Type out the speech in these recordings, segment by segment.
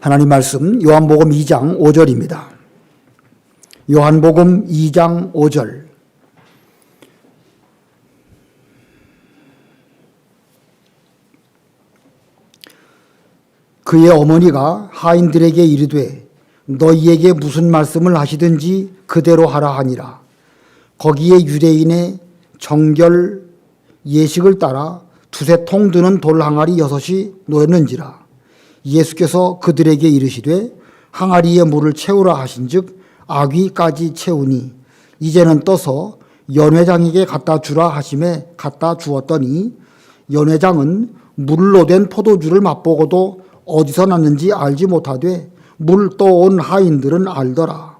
하나님 말씀 요한복음 2장 5절입니다. 요한복음 2장 5절. 그의 어머니가 하인들에게 이르되 너희에게 무슨 말씀을 하시든지 그대로 하라 하니라. 거기에 유대인의 정결 예식을 따라 두세 통 드는 돌 항아리 여섯이 놓였는지라. 예수께서 그들에게 이르시되 항아리에 물을 채우라 하신즉 아귀까지 채우니 이제는 떠서 연회장에게 갖다 주라 하심에 갖다 주었더니 연회장은 물로 된 포도주를 맛보고도 어디서 났는지 알지 못하되 물 떠온 하인들은 알더라.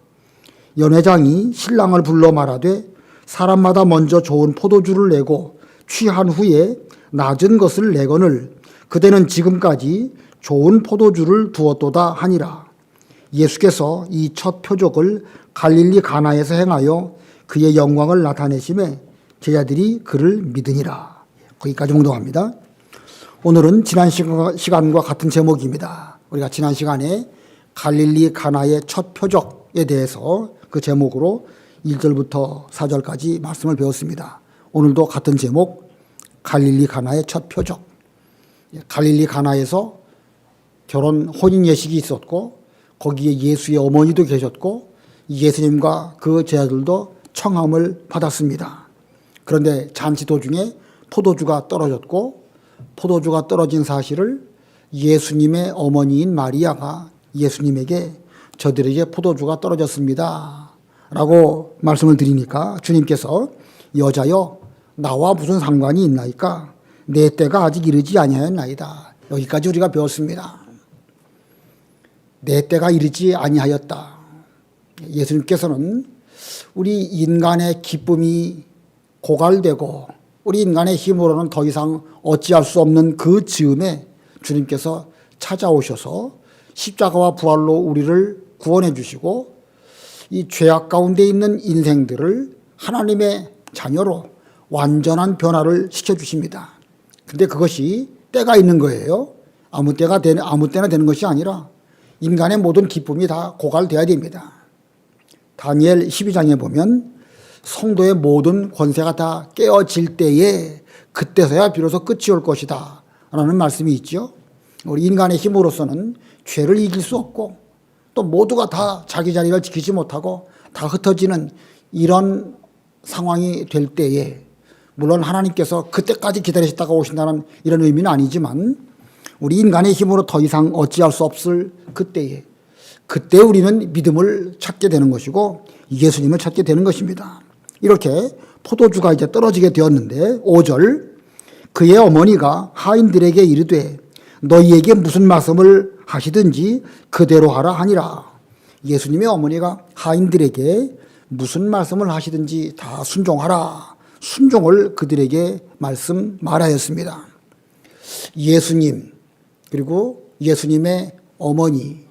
연회장이 신랑을 불러 말하되 사람마다 먼저 좋은 포도주를 내고 취한 후에 낮은 것을 내거늘 그대는 지금까지 좋은 포도주를 두었도다 하니라. 예수께서 이 첫 표적을 갈릴리 가나에서 행하여 그의 영광을 나타내심에 제자들이 그를 믿으니라. 거기까지 공동합니다. 오늘은 지난 시간과 같은 제목입니다. 우리가 지난 시간에 갈릴리 가나의 첫 표적에 대해서 그 제목으로 1절부터 4절까지 말씀을 배웠습니다. 오늘도 같은 제목 갈릴리 가나의 첫 표적. 갈릴리 가나에서 결혼 혼인 예식이 있었고 거기에 예수의 어머니도 계셨고 예수님과 그 제자들도 청함을 받았습니다. 그런데 잔치 도중에 포도주가 떨어졌고 포도주가 떨어진 사실을 예수님의 어머니인 마리아가 예수님에게 저들에게 포도주가 떨어졌습니다. 라고 말씀을 드리니까 주님께서 여자여 나와 무슨 상관이 있나이까 내 때가 아직 이르지 아니하였나이다. 여기까지 우리가 배웠습니다. 내 때가 이르지 아니하였다. 예수님께서는 우리 인간의 기쁨이 고갈되고 우리 인간의 힘으로는 더 이상 어찌할 수 없는 그 즈음에 주님께서 찾아오셔서 십자가와 부활로 우리를 구원해 주시고 이 죄악 가운데 있는 인생들을 하나님의 자녀로 완전한 변화를 시켜 주십니다. 근데 그것이 때가 있는 거예요. 아무 때가 되는 아무 때나 되는 것이 아니라 인간의 모든 기쁨이 다 고갈돼야 됩니다. 다니엘 12장에 보면 성도의 모든 권세가 다 깨어질 때에 그때서야 비로소 끝이 올 것이다. 라는 말씀이 있죠. 우리 인간의 힘으로서는 죄를 이길 수 없고 또 모두가 다 자기 자리를 지키지 못하고 다 흩어지는 이런 상황이 될 때에 물론 하나님께서 그때까지 기다리셨다가 오신다는 이런 의미는 아니지만 우리 인간의 힘으로 더 이상 어찌할 수 없을 그때에 그때 우리는 믿음을 찾게 되는 것이고 예수님을 찾게 되는 것입니다. 이렇게 포도주가 이제 떨어지게 되었는데 5절 그의 어머니가 하인들에게 이르되 너희에게 무슨 말씀을 하시든지 그대로 하라 하니라. 예수님의 어머니가 하인들에게 무슨 말씀을 하시든지 다 순종하라. 순종을 그들에게 말씀 말하였습니다. 예수님 그리고 예수님의 어머니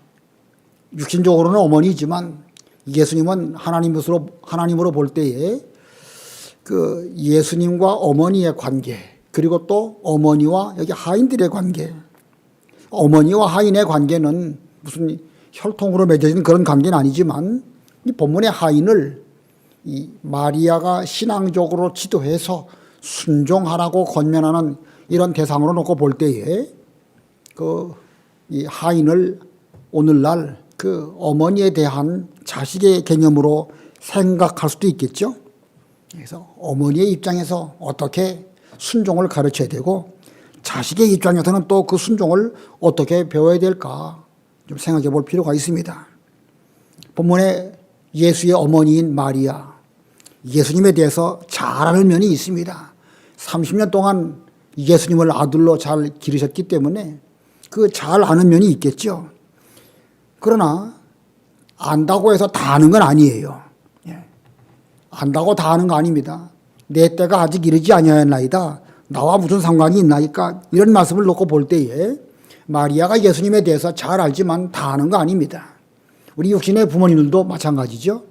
육신적으로는 어머니지만 예수님은 하나님으로 하나님으로 볼 때에 그 예수님과 어머니의 관계 그리고 또 어머니와 여기 하인들의 관계 어머니와 하인의 관계는 무슨 혈통으로 맺어진 그런 관계는 아니지만 이 본문의 하인을 이 마리아가 신앙적으로 지도해서 순종하라고 권면하는 이런 대상으로 놓고 볼 때에 그 이 하인을 오늘날 그 어머니에 대한 자식의 개념으로 생각할 수도 있겠죠. 그래서 어머니의 입장에서 어떻게 순종을 가르쳐야 되고 자식의 입장에서는 또 그 순종을 어떻게 배워야 될까 좀 생각해 볼 필요가 있습니다. 본문에 예수의 어머니인 마리아, 예수님에 대해서 잘 아는 면이 있습니다. 30년 동안 예수님을 아들로 잘 기르셨기 때문에 그 잘 아는 면이 있겠죠. 그러나 안다고 해서 다 아는 건 아니에요. 예. 안다고 다 아는 거 아닙니다. 내 때가 아직 이르지 아니하였나이다. 나와 무슨 상관이 있나이까 이런 말씀을 놓고 볼 때에 마리아가 예수님에 대해서 잘 알지만 다 아는 거 아닙니다. 우리 육신의 부모님들도 마찬가지죠.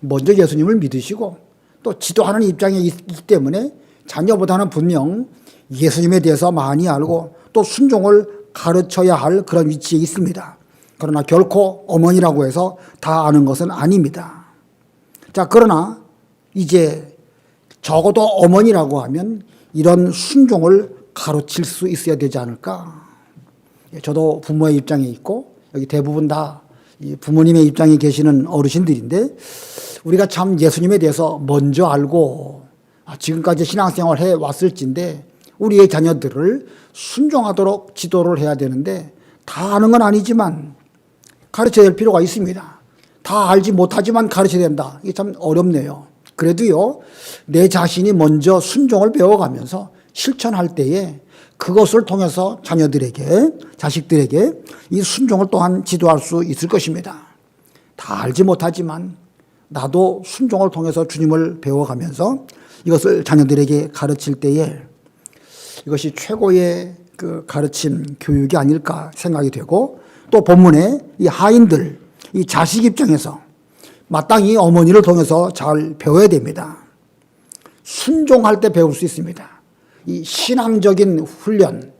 먼저 예수님을 믿으시고 또 지도하는 입장에 있기 때문에 자녀보다는 분명 예수님에 대해서 많이 알고 또 순종을 가르쳐야 할 그런 위치에 있습니다. 그러나 결코 어머니라고 해서 다 아는 것은 아닙니다. 자, 그러나 이제 적어도 어머니라고 하면 이런 순종을 가르칠 수 있어야 되지 않을까. 예, 저도 부모의 입장에 있고 여기 대부분 다이 부모님의 입장에 계시는 어르신들인데 우리가 참 예수님에 대해서 먼저 알고 아, 지금까지 신앙생활 해 왔을진데 우리의 자녀들을 순종하도록 지도를 해야 되는데 다 아는 건 아니지만 가르쳐야 될 필요가 있습니다. 다 알지 못하지만 가르쳐야 된다. 이게 참 어렵네요. 그래도요, 내 자신이 먼저 순종을 배워가면서 실천할 때에 그것을 통해서 자녀들에게, 자식들에게 이 순종을 또한 지도할 수 있을 것입니다. 다 알지 못하지만 나도 순종을 통해서 주님을 배워가면서 이것을 자녀들에게 가르칠 때에 이것이 최고의 그 가르침 교육이 아닐까 생각이 되고 또 본문에 이 하인들, 이 자식 입장에서 마땅히 어머니를 통해서 잘 배워야 됩니다. 순종할 때 배울 수 있습니다. 이 신앙적인 훈련,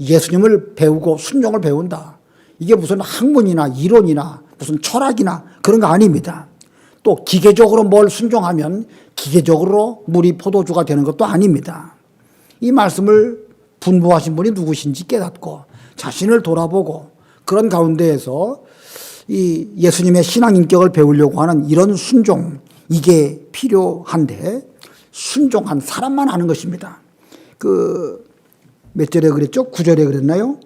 예수님을 배우고 순종을 배운다. 이게 무슨 학문이나 이론이나 무슨 철학이나 그런 거 아닙니다. 또 기계적으로 뭘 순종하면 기계적으로 물이 포도주가 되는 것도 아닙니다. 이 말씀을 분부하신 분이 누구신지 깨닫고 자신을 돌아보고 그런 가운데에서 이 예수님의 신앙 인격을 배우려고 하는 이런 순종 이게 필요한데 순종한 사람만 아는 것입니다. 그 몇 절에 그랬죠? 구절에 그랬나요?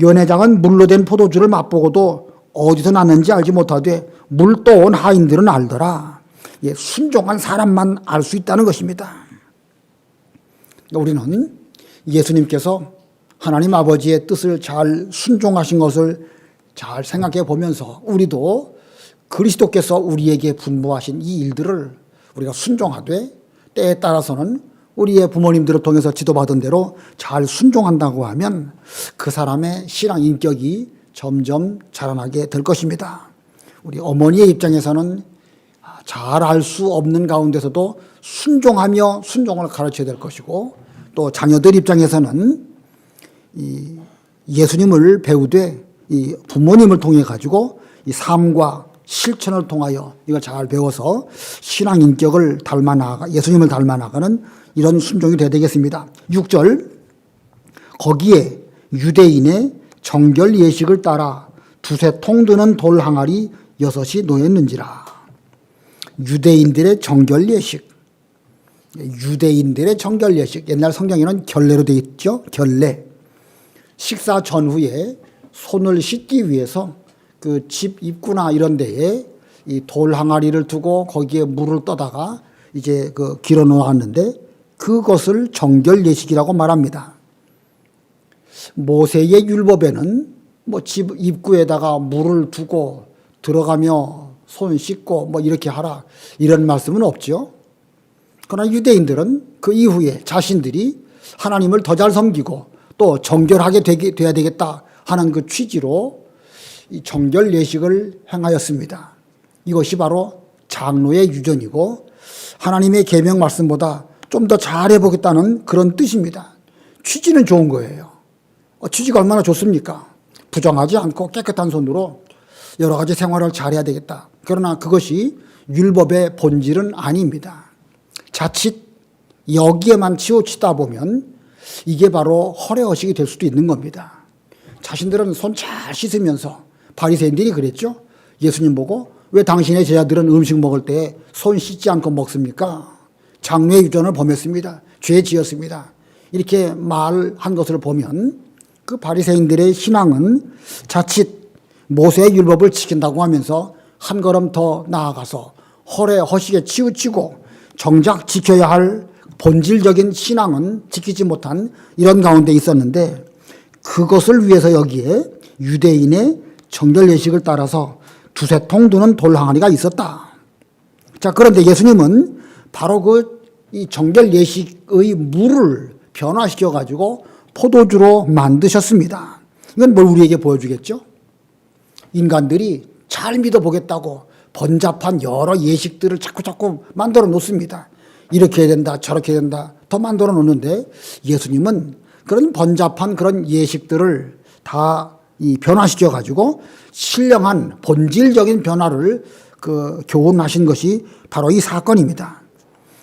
연회장은 물로 된 포도주를 맛보고도 어디서 났는지 알지 못하되 물 떠온 하인들은 알더라. 예, 순종한 사람만 알 수 있다는 것입니다. 우리는 예수님께서 하나님 아버지의 뜻을 잘 순종하신 것을 잘 생각해 보면서 우리도 그리스도께서 우리에게 분부하신 이 일들을 우리가 순종하되 때에 따라서는 우리의 부모님들을 통해서 지도받은 대로 잘 순종한다고 하면 그 사람의 신앙 인격이 점점 자라나게 될 것입니다. 우리 어머니의 입장에서는 잘 알 수 없는 가운데서도 순종하며 순종을 가르쳐야 될 것이고 또 자녀들 입장에서는 이 예수님을 배우되 이 부모님을 통해 가지고 이 삶과 실천을 통하여 이걸 잘 배워서 신앙 인격을 닮아 나가 예수님을 닮아 나가는 이런 순종이 되어야 되겠습니다. 6절 거기에 유대인의 정결 예식을 따라 두세 통 드는 돌 항아리 여섯이 놓였는지라. 유대인들의 정결 예식. 유대인들의 정결 예식. 옛날 성경에는 결례로 되어 있죠. 결례. 식사 전후에 손을 씻기 위해서 그 집 입구나 이런 데에 이 돌 항아리를 두고 거기에 물을 떠다가 이제 그 길어 놓았는데 그것을 정결 예식이라고 말합니다. 모세의 율법에는 뭐 집 입구에다가 물을 두고 들어가며 손 씻고 뭐 이렇게 하라 이런 말씀은 없죠. 그러나 유대인들은 그 이후에 자신들이 하나님을 더 잘 섬기고 또 정결하게 되게, 돼야 되겠다 하는 그 취지로 이 정결 예식을 행하였습니다. 이것이 바로 장로의 유전이고 하나님의 계명 말씀보다 좀 더 잘해 보겠다는 그런 뜻입니다. 취지는 좋은 거예요. 어, 취지가 얼마나 좋습니까? 부정하지 않고 깨끗한 손으로 여러 가지 생활을 잘해야 되겠다. 그러나 그것이 율법의 본질은 아닙니다. 자칫 여기에만 치우치다 보면 이게 바로 허례허식이 될 수도 있는 겁니다. 자신들은 손 잘 씻으면서 바리새인들이 그랬죠. 예수님 보고 왜 당신의 제자들은 음식 먹을 때 손 씻지 않고 먹습니까? 장로의 유전을 범했습니다. 죄 지었습니다. 이렇게 말한 것을 보면 그 바리새인들의 신앙은 자칫 모세의 율법을 지킨다고 하면서 한 걸음 더 나아가서 허례 허식에 치우치고 정작 지켜야 할 본질적인 신앙은 지키지 못한 이런 가운데 있었는데 그것을 위해서 여기에 유대인의 정결 예식을 따라서 두세 통 두는 돌 항아리가 있었다. 자, 그런데 예수님은 바로 그 이 정결 예식의 물을 변화시켜 가지고 포도주로 만드셨습니다. 이건 뭘 우리에게 보여주겠죠? 인간들이 잘 믿어보겠다고 번잡한 여러 예식들을 자꾸 자꾸 만들어 놓습니다. 이렇게 해야 된다, 저렇게 해야 된다, 더 만들어 놓는데 예수님은 그런 번잡한 그런 예식들을 다이 변화시켜 가지고 신령한 본질적인 변화를 그 교훈하신 것이 바로 이 사건입니다.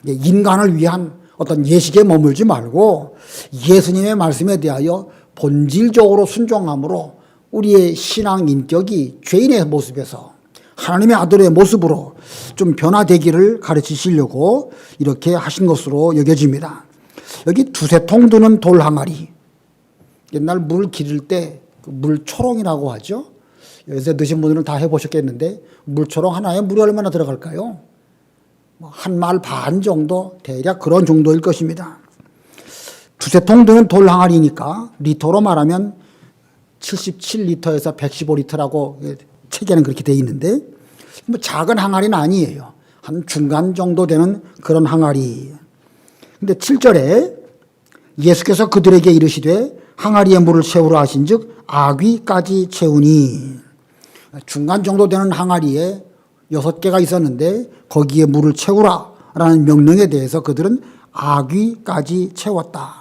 예, 인간을 위한 어떤 예식에 머물지 말고 예수님의 말씀에 대하여 본질적으로 순종함으로 우리의 신앙 인격이 죄인의 모습에서 하나님의 아들의 모습으로 좀 변화되기를 가르치시려고 이렇게 하신 것으로 여겨집니다. 여기 두세 통 드는 돌 항아리. 옛날 물 기를 때그 물초롱이라고 하죠. 요새 드신 분들은 다 해보셨겠는데 물 초롱 하나에 물이 얼마나 들어갈까요? 뭐한말 반 정도 대략 그런 정도일 것입니다. 두세 통 드는 돌 항아리니까 리터로 말하면 77리터에서 115리터라고 책에는 그렇게 돼 있는데 뭐 작은 항아리는 아니에요. 한 중간 정도 되는 그런 항아리. 근데 7절에 예수께서 그들에게 이르시되 항아리에 물을 채우라 하신즉 아귀까지 채우니 중간 정도 되는 항아리에 여섯 개가 있었는데 거기에 물을 채우라라는 명령에 대해서 그들은 아귀까지 채웠다.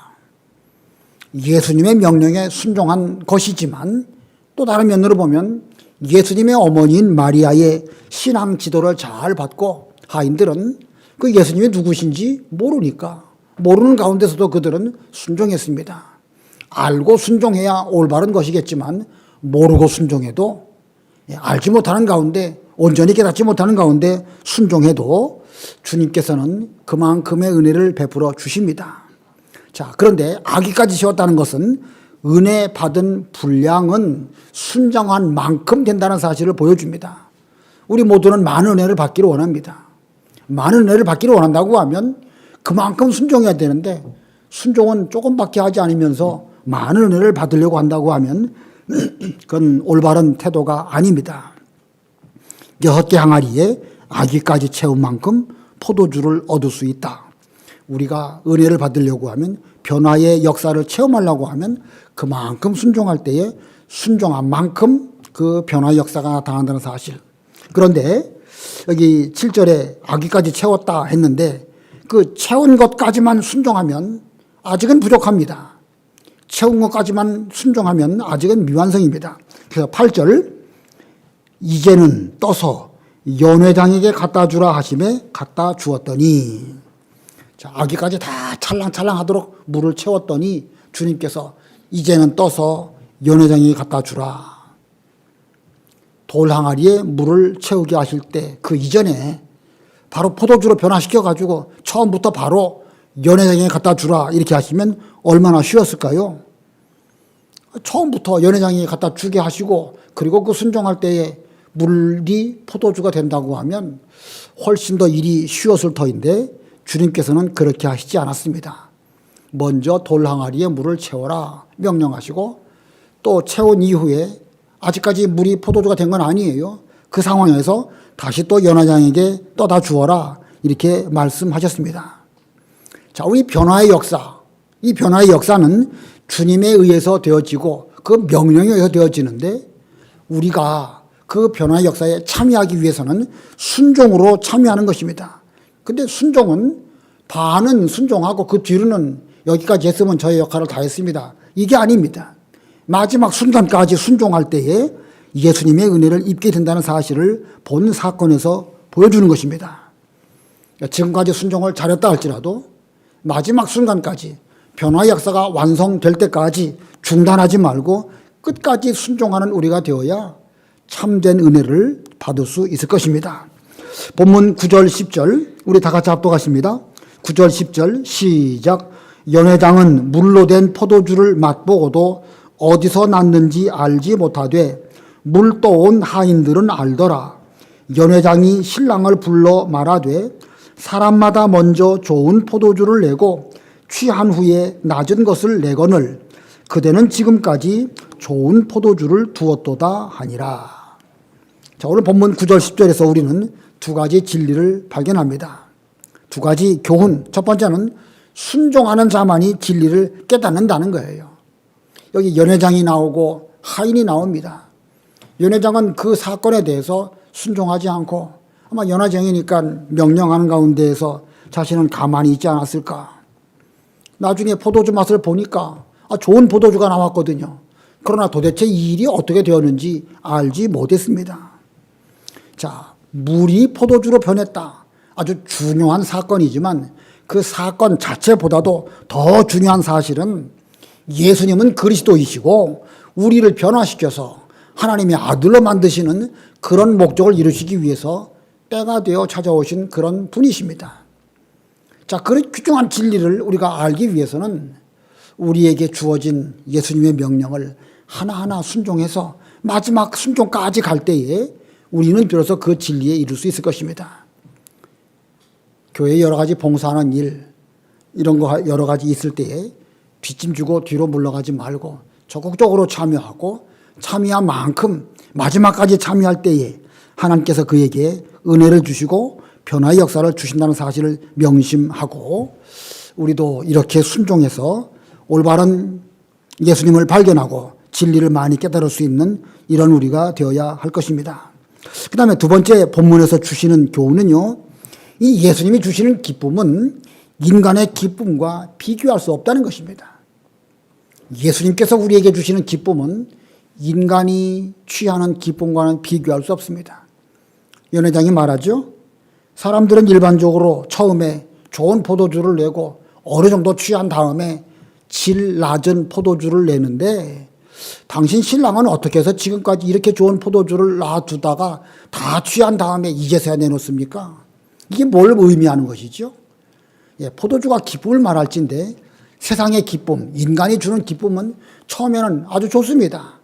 예수님의 명령에 순종한 것이지만 또 다른 면으로 보면 예수님의 어머니인 마리아의 신앙 지도를 잘 받고 하인들은 그 예수님이 누구신지 모르니까 모르는 가운데서도 그들은 순종했습니다. 알고 순종해야 올바른 것이겠지만 모르고 순종해도 예, 알지 못하는 가운데 온전히 깨닫지 못하는 가운데 순종해도 주님께서는 그만큼의 은혜를 베풀어 주십니다. 자, 그런데 아기까지 세웠다는 것은 은혜 받은 분량은 순정한 만큼 된다는 사실을 보여줍니다. 우리 모두는 많은 은혜를 받기를 원합니다. 많은 은혜를 받기를 원한다고 하면 그만큼 순종해야 되는데 순종은 조금밖에 하지 않으면서 많은 은혜를 받으려고 한다고 하면 그건 올바른 태도가 아닙니다. 여섯 개 항아리에 아기까지 채운 만큼 포도주를 얻을 수 있다. 우리가 은혜를 받으려고 하면 변화의 역사를 체험하려고 하면 그만큼 순종할 때에 순종한 만큼 그 변화 역사가 나타난다는 사실. 그런데 여기 7절에 아기까지 채웠다 했는데 그 채운 것까지만 순종하면 아직은 부족합니다. 채운 것까지만 순종하면 아직은 미완성입니다. 그래서 8절 이제는 떠서 연회장에게 갖다 주라 하심에 갖다 주었더니 자, 아기까지 다 찰랑찰랑 하도록 물을 채웠더니 주님께서 이제는 떠서 연회장에게 갖다 주라. 돌 항아리에 물을 채우게 하실 때 그 이전에 바로 포도주로 변화시켜 가지고 처음부터 바로 연회장에 갖다 주라 이렇게 하시면 얼마나 쉬웠을까요? 처음부터 연회장에 갖다 주게 하시고 그리고 그 순종할 때에 물이 포도주가 된다고 하면 훨씬 더 일이 쉬웠을 터인데 주님께서는 그렇게 하시지 않았습니다. 먼저 돌 항아리에 물을 채워라 명령하시고 또 채운 이후에 아직까지 물이 포도주가 된 건 아니에요. 그 상황에서 다시 또 연화장에게 떠다 주어라 이렇게 말씀하셨습니다. 자, 우리 변화의 역사, 이 변화의 역사는 주님에 의해서 되어지고 그 명령에 의해서 되어지는데 우리가 그 변화의 역사에 참여하기 위해서는 순종으로 참여하는 것입니다. 근데 순종은 반은 순종하고 그 뒤로는 여기까지 했으면 저의 역할을 다 했습니다. 이게 아닙니다. 마지막 순간까지 순종할 때에 예수님의 은혜를 입게 된다는 사실을 본 사건에서 보여주는 것입니다. 지금까지 순종을 잘했다 할지라도 마지막 순간까지 변화 역사가 완성될 때까지 중단하지 말고 끝까지 순종하는 우리가 되어야 참된 은혜를 받을 수 있을 것입니다. 본문 9절 10절 우리 다 같이 합독하십니다. 9절 10절 시작 연회장은 물로 된 포도주를 맛보고도 어디서 났는지 알지 못하되 물 떠온 하인들은 알더라. 연회장이 신랑을 불러 말하되 사람마다 먼저 좋은 포도주를 내고 취한 후에 낮은 것을 내거늘 그대는 지금까지 좋은 포도주를 두었도다 하니라. 자, 오늘 본문 9절 10절에서 우리는 두 가지 진리를 발견합니다. 두 가지 교훈. 첫 번째는 순종하는 자만이 진리를 깨닫는다는 거예요. 여기 연회장이 나오고 하인이 나옵니다. 연회장은 그 사건에 대해서 순종하지 않고 아마 연화장이니까 명령하는 가운데에서 자신은 가만히 있지 않았을까. 나중에 포도주 맛을 보니까 아, 좋은 포도주가 나왔거든요. 그러나 도대체 이 일이 어떻게 되었는지 알지 못했습니다. 자, 물이 포도주로 변했다. 아주 중요한 사건이지만 그 사건 자체보다도 더 중요한 사실은 예수님은 그리스도이시고 우리를 변화시켜서 하나님의 아들로 만드시는 그런 목적을 이루시기 위해서 때가 되어 찾아오신 그런 분이십니다. 자, 그런 귀중한 진리를 우리가 알기 위해서는 우리에게 주어진 예수님의 명령을 하나하나 순종해서 마지막 순종까지 갈 때에 우리는 비로소 그 진리에 이룰 수 있을 것입니다. 교회 여러 가지 봉사하는 일, 이런 거 여러 가지 있을 때에 뒷짐 주고 뒤로 물러가지 말고 적극적으로 참여하고 참여한 만큼 마지막까지 참여할 때에 하나님께서 그에게 은혜를 주시고 변화의 역사를 주신다는 사실을 명심하고 우리도 이렇게 순종해서 올바른 예수님을 발견하고 진리를 많이 깨달을 수 있는 이런 우리가 되어야 할 것입니다. 그 다음에 두 번째 본문에서 주시는 교훈은요, 이 예수님이 주시는 기쁨은 인간의 기쁨과 비교할 수 없다는 것입니다. 예수님께서 우리에게 주시는 기쁨은 인간이 취하는 기쁨과는 비교할 수 없습니다. 연회장이 말하죠. 사람들은 일반적으로 처음에 좋은 포도주를 내고 어느 정도 취한 다음에 질 낮은 포도주를 내는데 당신 신랑은 어떻게 해서 지금까지 이렇게 좋은 포도주를 놔두다가 다 취한 다음에 이제서야 내놓습니까? 이게 뭘 의미하는 것이죠? 예, 포도주가 기쁨을 말할진데 세상의 기쁨, 인간이 주는 기쁨은 처음에는 아주 좋습니다.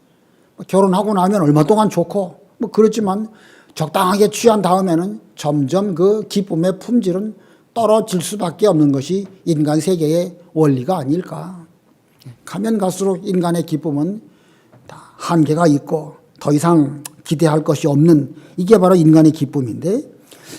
뭐 결혼하고 나면 얼마 동안 좋고 뭐 그렇지만 적당하게 취한 다음에는 점점 그 기쁨의 품질은 떨어질 수밖에 없는 것이 인간 세계의 원리가 아닐까. 가면 갈수록 인간의 기쁨은 다 한계가 있고 더 이상 기대할 것이 없는 이게 바로 인간의 기쁨인데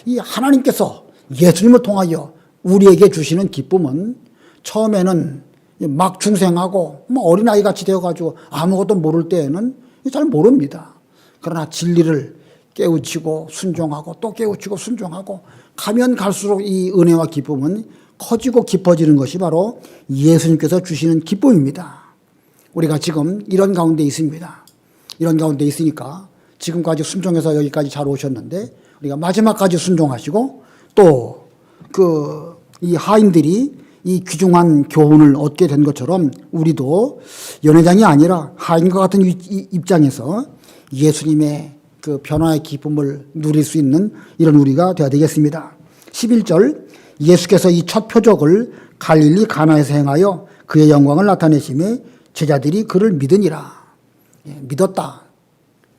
이 하나님께서 예수님을 통하여 우리에게 주시는 기쁨은 처음에는 막 중생하고 뭐 어린아이 같이 되어가지고 아무것도 모를 때에는 잘 모릅니다. 그러나 진리를 깨우치고 순종하고 또 깨우치고 순종하고 가면 갈수록 이 은혜와 기쁨은 커지고 깊어지는 것이 바로 예수님께서 주시는 기쁨입니다. 우리가 지금 이런 가운데 있습니다. 이런 가운데 있으니까 지금까지 순종해서 여기까지 잘 오셨는데 우리가 마지막까지 순종하시고 또 그 이 하인들이 이 귀중한 교훈을 얻게 된 것처럼 우리도 연회장이 아니라 하인과 같은 입장에서 예수님의 그 변화의 기쁨을 누릴 수 있는 이런 우리가 되어야 되겠습니다. 11절 예수께서 이 첫 표적을 갈릴리 가나에서 행하여 그의 영광을 나타내심에 제자들이 그를 믿으니라. 예, 믿었다.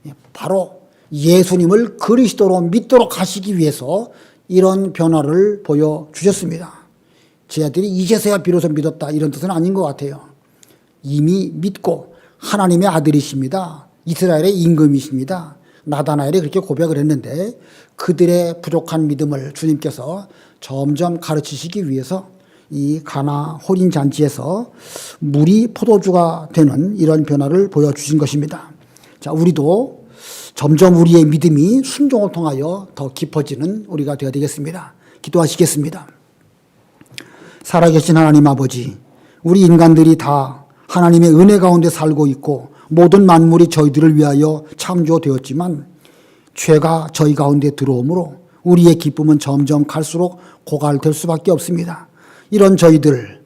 예, 바로 예수님을 그리스도로 믿도록 하시기 위해서 이런 변화를 보여주셨습니다. 제자들이 이제서야 비로소 믿었다 이런 뜻은 아닌 것 같아요. 이미 믿고 하나님의 아들이십니다. 이스라엘의 임금이십니다. 나다나엘이 그렇게 고백을 했는데 그들의 부족한 믿음을 주님께서 점점 가르치시기 위해서 이 가나 호린 잔치에서 물이 포도주가 되는 이런 변화를 보여주신 것입니다. 자, 우리도 점점 우리의 믿음이 순종을 통하여 더 깊어지는 우리가 되어야 되겠습니다. 기도하시겠습니다. 살아계신 하나님 아버지, 우리 인간들이 다 하나님의 은혜 가운데 살고 있고 모든 만물이 저희들을 위하여 창조되었지만 죄가 저희 가운데 들어오므로 우리의 기쁨은 점점 갈수록 고갈될 수밖에 없습니다. 이런 저희들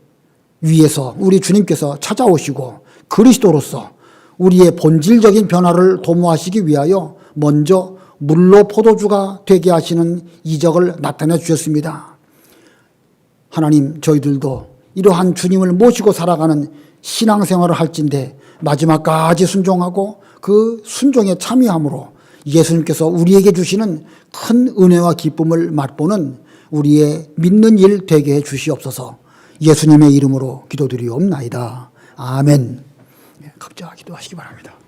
위해서 우리 주님께서 찾아오시고 그리스도로서 우리의 본질적인 변화를 도모하시기 위하여 먼저 물로 포도주가 되게 하시는 이적을 나타내 주셨습니다. 하나님, 저희들도 이러한 주님을 모시고 살아가는 신앙생활을 할진데 마지막까지 순종하고 그 순종에 참여함으로 예수님께서 우리에게 주시는 큰 은혜와 기쁨을 맛보는 우리의 믿는 일 되게 해 주시옵소서 예수님의 이름으로 기도드리옵나이다. 아멘. 각자 기도하시기 바랍니다.